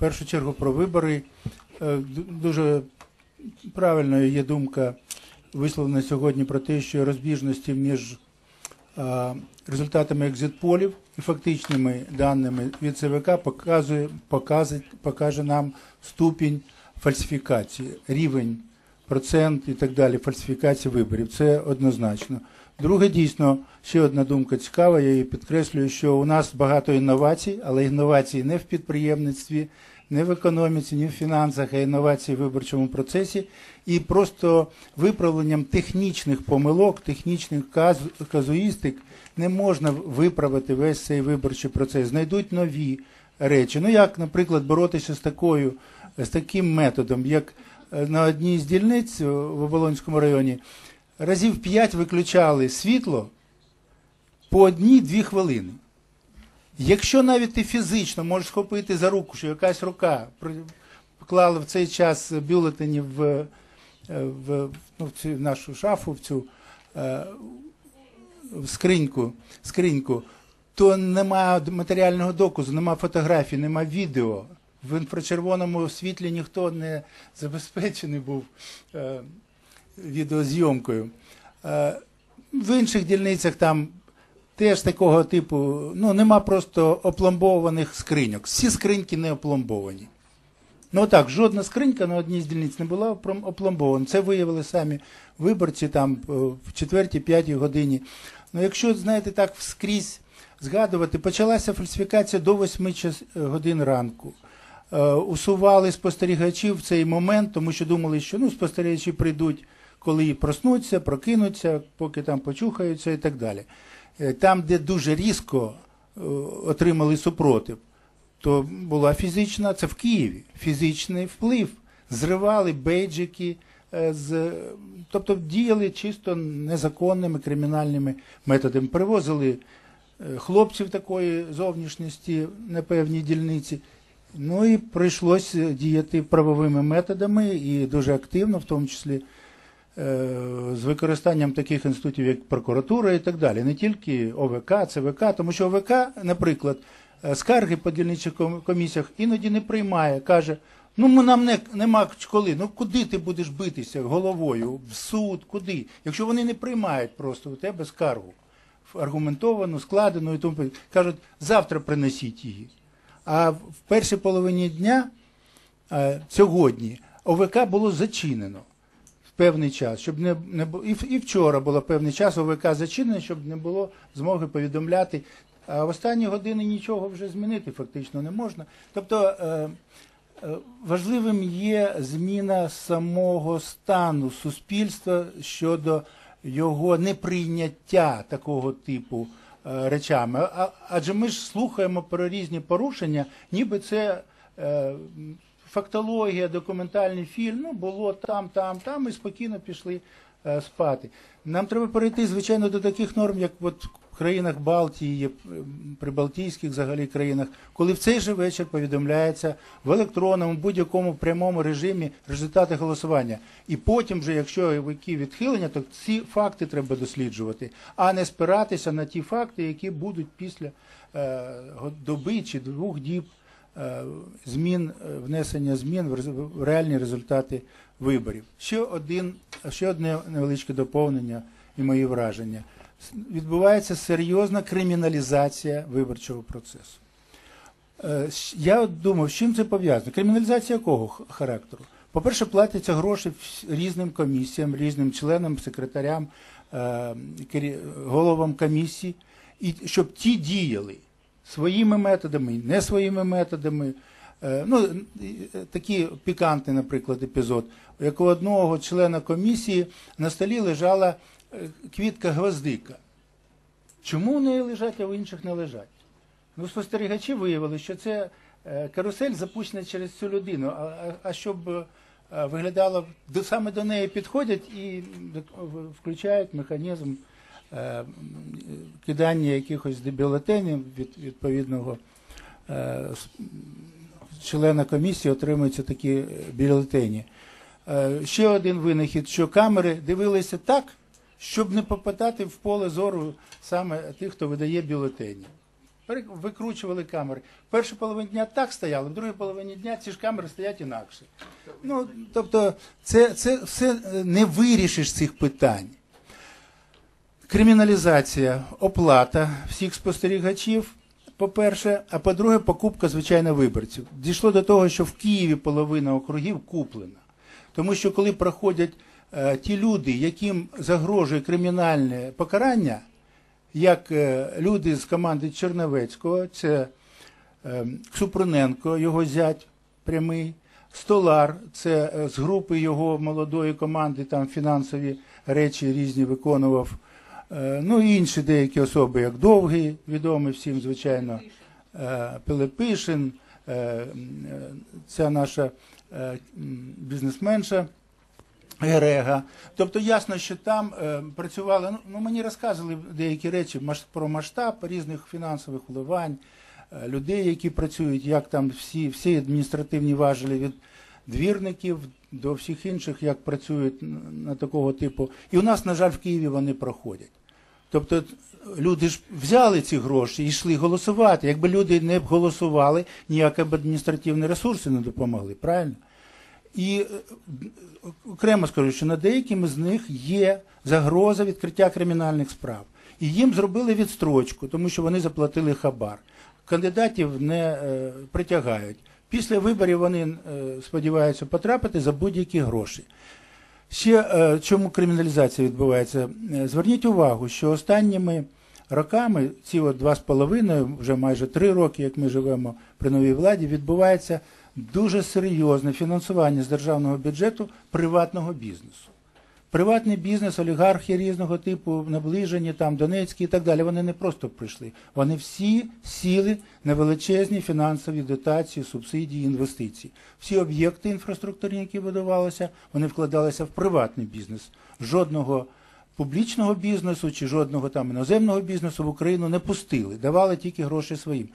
першу чергу про вибори. Е, Дуже правильною є думка висловлена сьогодні про те, що розбіжності між е, результатами екзитполів і фактичними даними від ЦВК показує, показить, покаже нам ступінь фальсифікації, рівень, процент і так далі фальсифікації виборів. Це однозначно. Друге, дійсно, ще одна думка цікава, я її підкреслюю, що у нас багато інновацій, але інновації не в підприємництві, не в економіці, ні в фінансах, а інновації в виборчому процесі. І просто виправленням технічних помилок, технічних каз- казуїстик не можна виправити весь цей виборчий процес. Знайдуть нові речі. Ну як, наприклад, боротися з такою, з таким методом, як е, на одній з дільниць в Оболонському районі разів п'ять виключали світло по одній-дві хвилини. Якщо навіть ти фізично можеш схопити за руку, що якась рука поклала в цей час бюлетені в, е, в, ну, в цю нашу шафу, в цю е, в скриньку, скриньку, то немає матеріального доказу, немає фотографій, немає відео. В інфрачервоному світлі ніхто не забезпечений був е, відеозйомкою. Е, в інших дільницях там теж такого типу, ну нема просто опломбованих скриньок. Всі скриньки не опломбовані. Ну так, жодна скринька на одній з дільниць не була опломбована. Це виявили самі виборці там е, в четвертій-п'ятій годині. Ну, якщо, знаєте, так скрізь згадувати, почалася фальсифікація до 8 годин ранку. Е, усували спостерігачів в цей момент, тому що думали, що ну, спостерігачі прийдуть, коли проснуться, прокинуться, поки там почухаються і так далі. Е, Там, де дуже різко е, отримали супротив, то була фізична, це в Києві, фізичний вплив. Зривали бейджики, е, з, тобто діяли чисто незаконними кримінальними методами. Привозили хлопців такої зовнішності на певній дільниці. Ну і прийшлось діяти правовими методами і дуже активно, в тому числі з використанням таких інститутів, як прокуратура і так далі. Не тільки ОВК, ЦВК, тому що ОВК, наприклад, е, скарги по дільничних комісіях іноді не приймає, каже. Ну, нам не, нема коли. Ну куди ти будеш битися головою? В суд, куди? Якщо вони не приймають просто у тебе скаргу аргументовану, складену і тому кажуть, завтра принесіть її. А в першій половині дня е, сьогодні ОВК було зачинено певний час, щоб не, не і, і вчора було певний час ОВК зачинено, щоб не було змоги повідомляти. А в останні години нічого вже змінити фактично не можна. Тобто е, е, важливим є зміна самого стану суспільства щодо його неприйняття такого типу е, речами. Адже ми ж слухаємо про різні порушення, ніби це фактологія, документальний фільм. Ну, було там, там, там, і спокійно пішли е, спати. Нам треба перейти, звичайно, до таких норм, як от в країнах Балтії, прибалтійських взагалі країнах, коли в цей же вечір повідомляється в електронному будь-якому прямому режимі результати голосування. І потім, вже, якщо які відхилення, то ці факти треба досліджувати, а не спиратися на ті факти, які будуть після е, доби чи двох діб е, змін, е, внесення змін в реальні результати виборів. Ще один, ще одне невеличке доповнення і мої враження. Відбувається серйозна криміналізація виборчого процесу. Е, Я думав, з чим це пов'язано? Криміналізація якого характеру? По-перше, платяться гроші різним комісіям, різним членам, секретарям, е, головам комісій, і щоб ті діяли своїми методами, не своїми методами. Е, Ну, е, такий пікантний, наприклад, епізод. Як у одного члена комісії на столі лежала е, квітка гвоздика. Чому в неї лежать, а в інших не лежать? Ну, спостерігачі виявили, що це карусель запущена через цю людину. А, а, щоб виглядало, саме до неї підходять і включають механізм кидання якихось бюлетенів від відповідного е, члена комісії отримуються такі е, бюлетені. Е, Ще один винахід, що камери дивилися так, щоб не попадати в поле зору саме тих, хто видає бюлетені. Викручували камери. В першій половині дня так стояли, в другій половині дня ці ж камери стоять інакше. Ну, тобто, це, це все е, не вирішиш цих питань. Криміналізація, оплата всіх спостерігачів, по-перше, а по-друге, покупка, звичайно, виборців. Дійшло до того, що в Києві половина округів куплена. Тому що коли проходять е, ті люди, яким загрожує кримінальне покарання, як е, люди з команди Черновецького, це е, Супруненко, його зять прямий, Столар, це е, з групи його молодої команди, там фінансові речі різні виконував. Е, Ну і інші деякі особи, як Довгий, відомий всім, звичайно, Пилипишин, е, е, ця наша бізнесменша. Герега. Тобто ясно, що там працювали, ну, ну мені розказували деякі речі про масштаб різних фінансових вливань, людей, які працюють, як там всі, всі адміністративні важелі від двірників до всіх інших, як працюють на такого типу. І у нас, на жаль, в Києві вони проходять. Тобто люди ж взяли ці гроші і йшли голосувати. Якби люди не голосували, ніякі б адміністративні ресурси не допомогли, правильно? І е, окремо скажу, що над деякими з них є загроза відкриття кримінальних справ. І їм зробили відстрочку, тому що вони заплатили хабар. Кандидатів не е, притягають. Після виборів вони е, сподіваються потрапити за будь-які гроші. Ще е, чому криміналізація відбувається? Е, Зверніть увагу, що останніми роками, ці от два з половиною, вже майже три роки, як ми живемо при новій владі, відбувається дуже серйозне фінансування з державного бюджету приватного бізнесу. Приватний бізнес, олігархи різного типу, наближені, там, Донецькі і так далі, вони не просто прийшли. Вони всі сіли на величезні фінансові дотації, субсидії, інвестиції. Всі об'єкти інфраструктурні, які будувалися, вони вкладалися в приватний бізнес. Жодного публічного бізнесу чи жодного там іноземного бізнесу в Україну не пустили, давали тільки гроші своїм.